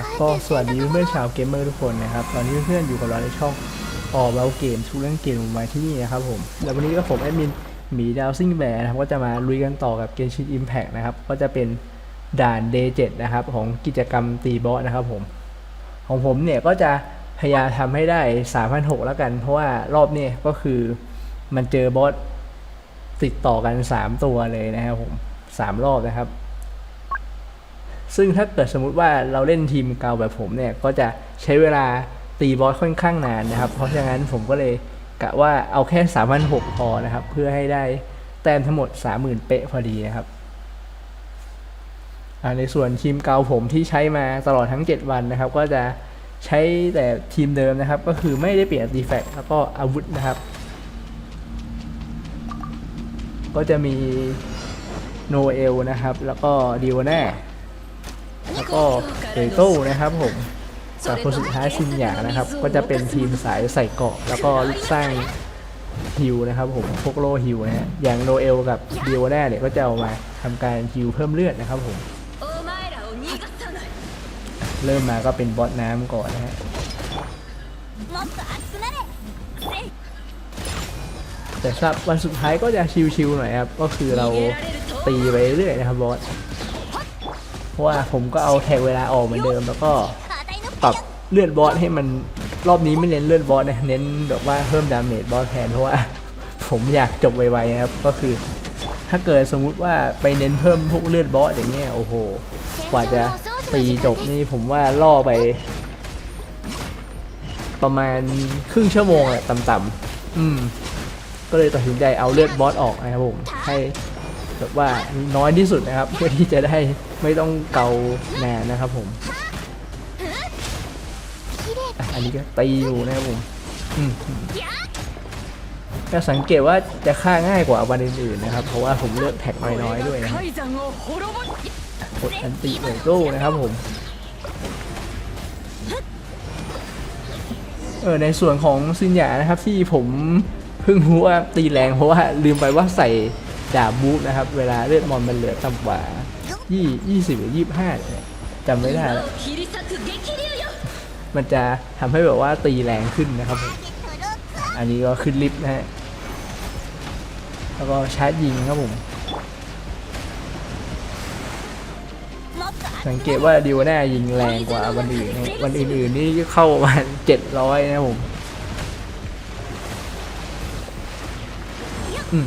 อะก็สวัสดีเพื่อนชาวเกมเมอร์ทุกคนนะครับ ตอนนี้เพื่อนอยู่กับเราในช่องออเบลเกมทุกเรื่องเกมมาที่นี่นะครับผม แล้ววันนี้ก็ผมแอดมินหมีดาวซิงแบร์นะครับ ก็จะมาลุยกันต่อกับเกมชินอิมแพกนะครับ ก็จะเป็นด่าน Day 7นะครับ ของกิจกรรมตีบอสนะครับผม ของผมเนี่ยก็จะพยายามทำให้ได้3,600แล้วกัน เพราะว่ารอบเนี่ยก็คือมันเจอบอสติดต่อกัน 3 ตัวเลยนะครับผม 3 รอบนะครับ ซึ่งถ้าเกิดสมมุติว่าเราเล่นทีมเก่าแบบผมเนี่ยก็จะใช้เวลาตีบอสค่อนข้างนานนะครับ เพราะฉะนั้นผมก็เลยกะว่าเอาแค่3 6 0 0พอนะครับ เพื่อให้ได้แต้มทั้งหมด 30,000 เป๊ะพอดีนะครับในส่วนทีมเก่าผมที่ใช้มาตลอดทั้ง 7 วันนะครับ ก็จะใช้แต่ทีมเดิมนะครับ ก็คือไม่ได้เปลี่ยนดีแฟกแล้วก็อาวุธนะครับ ก็จะมีโนเอลนะครับ แล้วก็ดิวแน่ แล้วก็เรโต้นะครับผมแต่คนสุดท้ายซินหยางนะครับ ก็จะเป็นทีมสายใส่เกาะ แล้วก็สร้างฮิวนะครับผมพวกโลฮิวนะฮะอย่างโนเอลกับเดียวแร่เนี่ยก็จะเอามาทำการฮิวเพิ่มเลือดนะครับผมเริ่มมาก็เป็นบอสน้ำก่อนนะฮะแต่สับวันสุดท้ายก็จะชิวๆหน่อยครับ ก็คือเราตีไปเรื่อยนะครับบอส ราะว่าผมก็เอาแท็เวลาออกเหมือนเดิม แล้วก็ปรับเลื่อนบอสให้มันรอบนี้ไม่เน้นเลื่อนบอสนะเน้นแบบว่าเพิ่มดาเมจบอสแทนเพราะว่าผมอยากจบไวๆนะครับก็คือถ้าเกิดสมมุติว่าไปเน้นเพิ่มพวกเลือดบอสอย่างเงี้ยโอ้โห กว่าจะตีจบนี่ผมว่าล่อไป ประมาณครึ่งชั่วโมงอะต่ำๆอืม ก็เลยตัดสินใจเอาเลือดบอสออกนะครับผมให้แบบว่าน้อยที่สุดนะครับ เพื่อที่จะได้ ไม่ต้องเกาแหนนะครับผมอันนี้ก็ตีอยู่นะครับผมจะสังเกตว่าจะฆ่าง่ายกว่าวันอื่นๆนะครับ เพราะว่าผมเลือกแท็กน้อยๆด้วยนะกดอันติเลยโก้นะครับผมเออในส่วนของซินหยานะครับที่ผมเพิ่งรู้ว่าตีแรงเพราะว่าลืมไปว่าใส่ดาบบูฟนะครับ เวลาเลือดมอนมันเหลือต่ำกว่า ยี่ยี่สิบหรือยี่ห้าเนี่ยจำไม่ได้แล้วมันจะทำให้แบบว่าตีแรงขึ้นนะครับผมอันนี้ก็ขึ้นลิฟต์นะฮะแล้วก็ชาร์จยิงครับผมสังเกตว่าดิวแน่ยิงแรงกว่าวันอื่นวันอื่นๆนี่เข้าประมาณเจ็ดร้อยนะผม อืม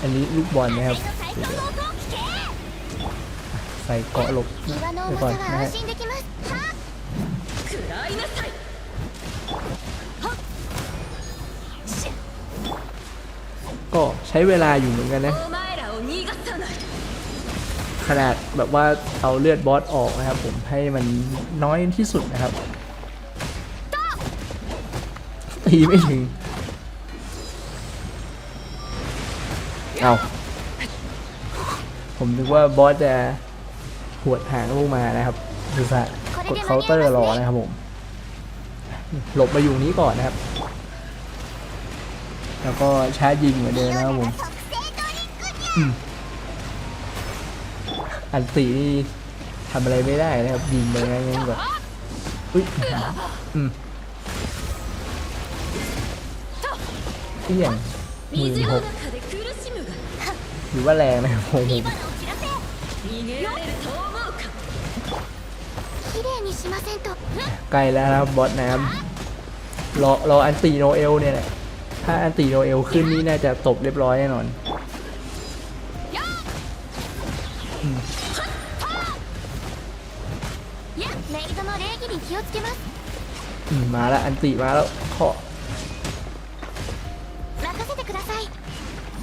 อันนี้ลูกบอลนะครับใส่เกาะหลบไปก่อนนะฮะก็ใช้เวลาอยู่เหมือนกันนะขนาดแบบว่าเอาเลือดบอสออกนะครับ ผมให้มันน้อยที่สุดนะครับตีไม่ถึง เอาผมนึกว่าบอสจะหวดทางลูกมานะครับดูสะกดเคาน์เตอร์รอนะครับผม หลบไปอยู่นี้ก่อนนะครับ แล้วก็ชาร์จยิงเหมือนเดิมนะครับผมอันสีนี่ทำอะไรไม่ได้นะครับยิงไปง่ายๆก่อนอุ้ยอืมเอี่ยงหมื่หก ถือว่าแรงนะผมไกลแล้วครับบอสนะครับรอรออันตีโนเอลเนี่ยแหละถ้าอันตีโนเอลขึ้นนี่น่าจะจบเรียบร้อยแน่นอนมาแล้วอันติมาแล้วขอ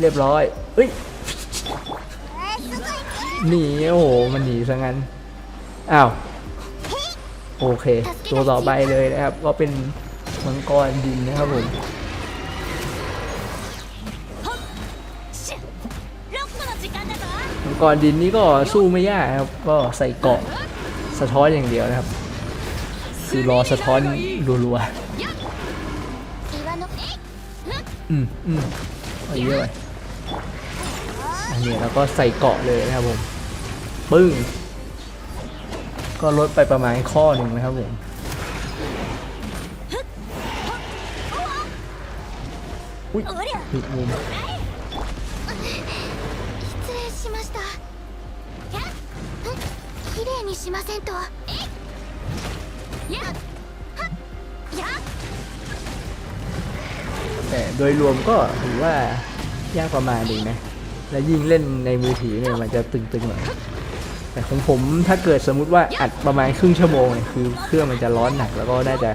เรียบร้อยเฮ้ย หนีโอ้โหมันหนีซะงั้นอ้าวโอเค ตัวต่อไปเลยนะครับ ก็เป็นมังกรดินนะครับผมมังกรดินนี่ก็สู้ไม่ยากครับ ก็ใส่เกาะสะท้อนอย่างเดียวนะครับ คือรอสะท้อนรัวๆอืมอืมเอาเยอะเลย อันนี้แล้วก็ใส่เกราะเลยนะครับผม ปึ้ง ก็ลดไปประมาณข้อหนึ่งนะครับผมอุ้ย おりゃ ผิดมุม 失礼しましたやっきれいにしませんとえいやっはっやっ แต่โดยรวมก็ถือว่ายากประมาณหนึงนะ และยิ่งเล่นในมือถือเนี่ยมันจะตึงๆหน่อยแต่ของผมถ้าเกิดสมมุติว่าอัดประมาณครึ่งชั่วโมงเนี่ยคือเครื่องมันจะร้อนหนักแล้วก็น่าจะ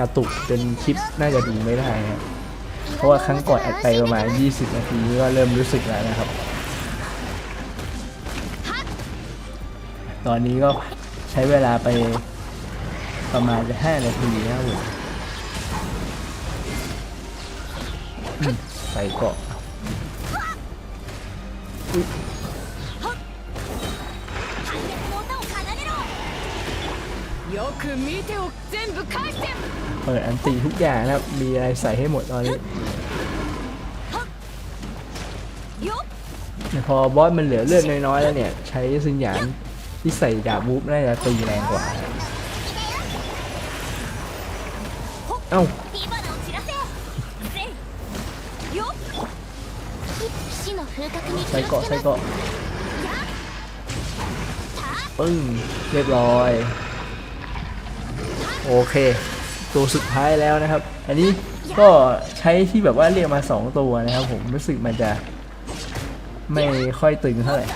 กระตุกจนคลิปน่าจะดูไม่ได้นะเพราะว่าครั้งก่อนอัดไปประมาณ 20 นาทีก็เริ่มรู้สึกแล้วนะครับ ตอนนี้ก็ใช้เวลาไปประมาณ5นาทีนะครับผมอืมใส่เกาะ เปิดอันติทุกอย่างนะครับ มีอะไรใส่ให้หมดตอนนี้よっแต่พอบอสมันเหลือเลือดน้อยๆแล้วเนี่ย ใช้สิญญาณที่ใส่ดาบวูฟน่าจะตีแรงกว่า เอ้า ใส่เกาะใส่เกาะปึ้งเรียบร้อย โอเค ตัวสุดท้ายแล้วนะครับ อันนี้ก็ใช้ที่แบบว่าเรียกมา 2 ตัวนะครับผมรู้สึกมันจะไม่ค่อยตึงเท่าไหร่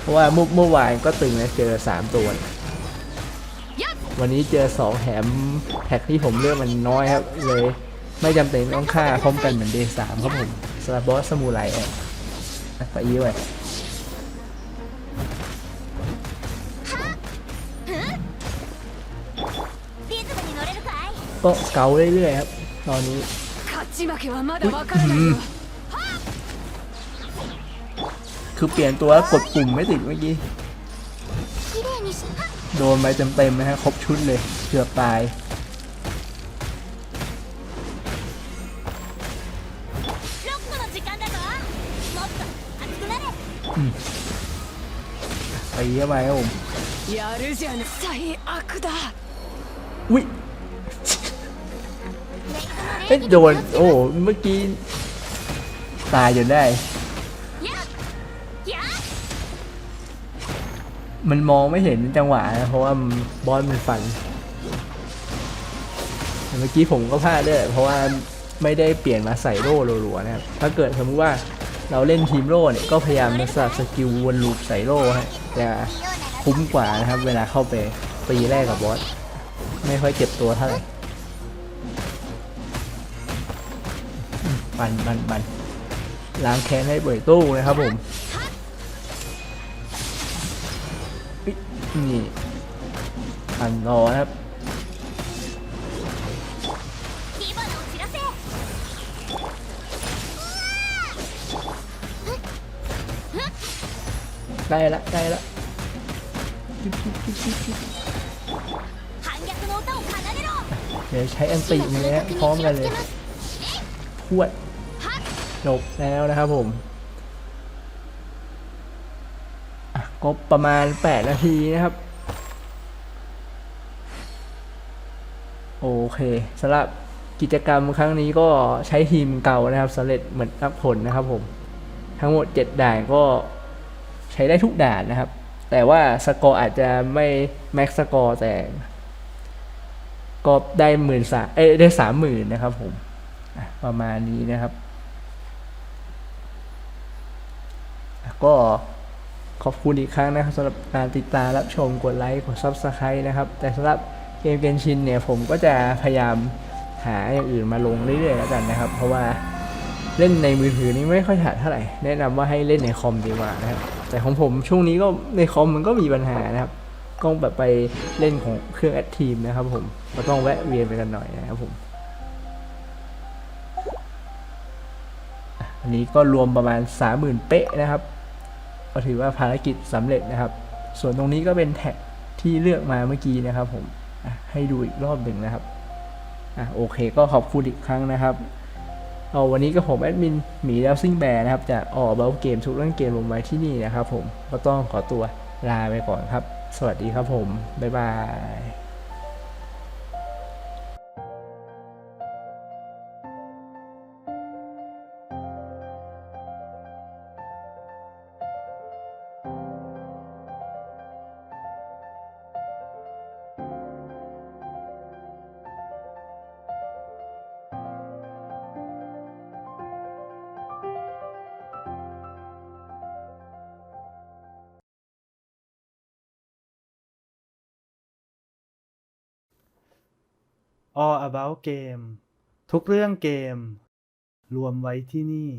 เพราะว่าเมื่อวานก็ตึงนะเจอ 3 ตัว วันนี้เจอ 2 แถมแท็กที่ผมเลือกมันน้อยครับเลย ไม่จำเป็นต้องฆ่าพร้อมกันเหมือนเดย์สามครับผม สำหรับบอสสมูไรอะไปอีไว้ก็เกาเรื่อยๆครับ ตอนนี้คือเปลี่ยนตัวกดปุ่มไม่ติดเมื่อกี้ โดนไปเต็มๆนะฮะ ครบชุดเลย เกือบตาย ไปเยอะไปครับผม やるじゃない最悪だ อุ้ย メイ เอ๊ะ ドの โด 礼 น 儀に気をつけ โอ้เมื่อกี้ตายจนได้ やっやっ มันมองไม่เห็นจังหวะนะเพราะว่ามันบอสมันฟันแต่เมื่อกี้ผมก็พลาดด้วยเพราะว่าไม่ได้เปลี่ยนมาใส่โล่รัวๆนะครับถ้าเกิดสมมติว่า เราเล่นทีมโล่เนี่ยก็พยายามจะสลับสกิลวนลูปใส่โล่ฮะจะคุ้มกว่านะครับ เวลาเข้าไปตีแรกกับบอสไม่ค่อยเจ็บตัวเท่าไหร่อืมปันปันปันล้างแค้นให้เบิดตู้นะครับผมนี่อันรอนะครับ ใกล้ละใกล้ละเดี๋ยวใช้อันตินี้พร้อมกันเลยพวดจบแล้วนะครับผมก็ประมาณ 8 นาทีนะครับ โอเคสำหรับกิจกรรมครั้งนี้ก็ใช้ทีมเก่านะครับสำเร็จเหมือนรับผลนะครับผม ทั้งหมด 7 ด่านก็ ใช้ได้ทุกด่านนะครับ แต่ว่าสกอร์อาจจะไม่แม็กสกอร์แต่ก็ได้หมื่นสามเอ้ได้สามหมื่นนะครับผมประมาณนี้นะครับ ก็ขอบคุณอีกครั้งนะครับสำหรับการติดตามรับชมกดไลค์กด Subscribe นะครับ แต่สำหรับเกมเกนชินเนี่ยผมก็จะพยายามหาอย่างอื่นมาลงเรื่อยๆแล้วกันนะครับ เพราะว่าเล่นในมือถือนี่ไม่ค่อยถนัดเท่าไหร่ แนะนำว่าให้เล่นในคอมดีกว่านะครับ แต่ของผมช่วงนี้ก็ในคอมมันก็มีปัญหานะครับก็แบบไปเล่นของเครื่องแอดทีมนะครับผมก็ต้องแวะเวียนไปกันหน่อยนะครับผมอันนี้ก็รวมประมาณ 30,000 เป๊ะนะครับ ก็ถือว่าภารกิจสำเร็จนะครับ ส่วนตรงนี้ก็เป็นแท็กที่เลือกมาเมื่อกี้นะครับผมให้ดูอีกรอบหนึ่งนะครับอะโอเคก็ขอบคุณอีกครั้งนะครับ เอาวันนี้ก็ผมแอดมินหมีแล้วซิ่งแบร์นะครับจากออกเบลเกมทุกเรื่องเกมลงไว้ที่นี่นะครับผมก็ต้องขอตัวลาไปก่อนครับ สวัสดีครับผม บ๊ายบาย All About Game ทุกเรื่องเกม รวมไว้ที่นี่